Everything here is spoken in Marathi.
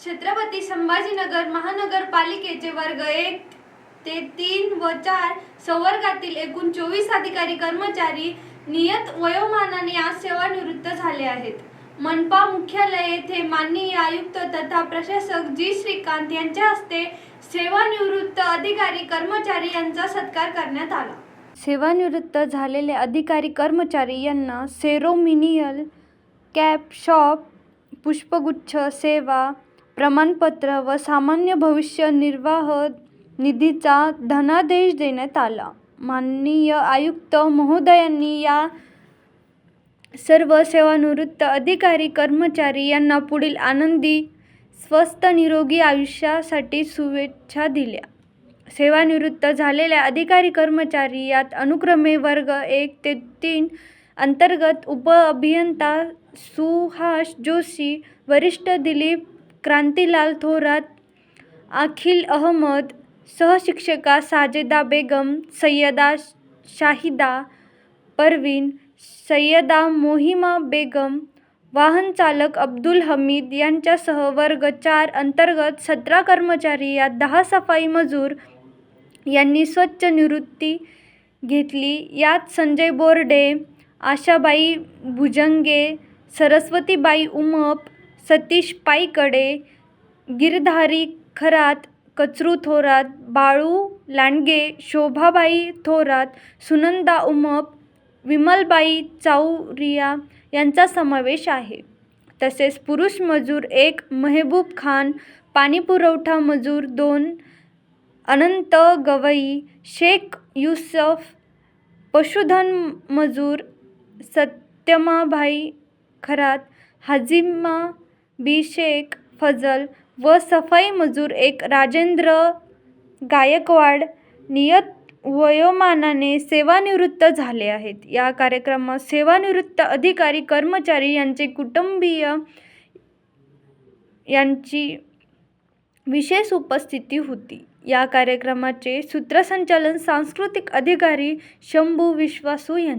छत्रपती संभाजीनगर महानगरपालिकेचे वर्ग एक ते तीन व चार संवर्गातील एकूण चोवीस अधिकारी कर्मचारी नियत वयोमानाने आज सेवानिवृत्त झाले आहेत. मनपा मुख्यालय येथे माननीय आयुक्त तथा प्रशासक जी श्रीकांत यांच्या हस्ते सेवानिवृत्त अधिकारी कर्मचारी यांचा सत्कार करण्यात आला. सेवानिवृत्त झालेले अधिकारी कर्मचारी यांना सेरोमिनियल कॅप शॉप पुष्पगुच्छ सेवा प्रमाणपत्र व सामान्य भविष्य निर्वाह निधीचा धनादेश देण्यात आला. माननीय आयुक्त महोदयांनी या सर्व सेवानिवृत्त अधिकारी कर्मचारी यांना पुढील आनंदी स्वस्त निरोगी आयुष्यासाठी शुभेच्छा दिल्या. सेवानिवृत्त झालेल्या अधिकारी कर्मचारी यात अनुक्रमे वर्ग एक ते तीन अंतर्गत उप अभियंता सुहास जोशी वरिष्ठ दिलीप क्रांतीलाल थोरात अखिल अहमद सहशिक्षिका साजेदा बेगम सय्यदा शाहिदा परवीन सय्यदा मोहिमा बेगम वाहनचालक अब्दुल हमीद यांच्यासह वर्ग चार अंतर्गत सतरा कर्मचारी यात दहा सफाई मजूर यांनी स्वच्छ निवृत्ती घेतली. यात संजय बोर्डे आशाबाई भुजंगे सरस्वतीबाई उमप सतीश पाईकडे गिरधारी खरात कचरू थोरात बाळू लांडगे शोभाबाई थोरात सुनंदा उमप विमलबाई चावरिया यांचा समावेश आहे. तसेच पुरुष मजूर एक मेहबूब खान पाणीपुरवठा मजूर दोन अनंत गवई शेख युसफ पशुधन मजूर सत्यमाभाई खरात हाजिमा बी शेख फजल व सफाई मजूर एक राजेंद्र गायकवाड नियत वयोमानाने सेवानिवृत्त झाले आहेत. या कार्यक्रमात सेवानिवृत्त अधिकारी कर्मचारी यांचे कुटुंबीय यांची विशेष उपस्थिती होती. या कार्यक्रमाचे सूत्रसंचालन सांस्कृतिक अधिकारी शंभू विश्वासू यांनी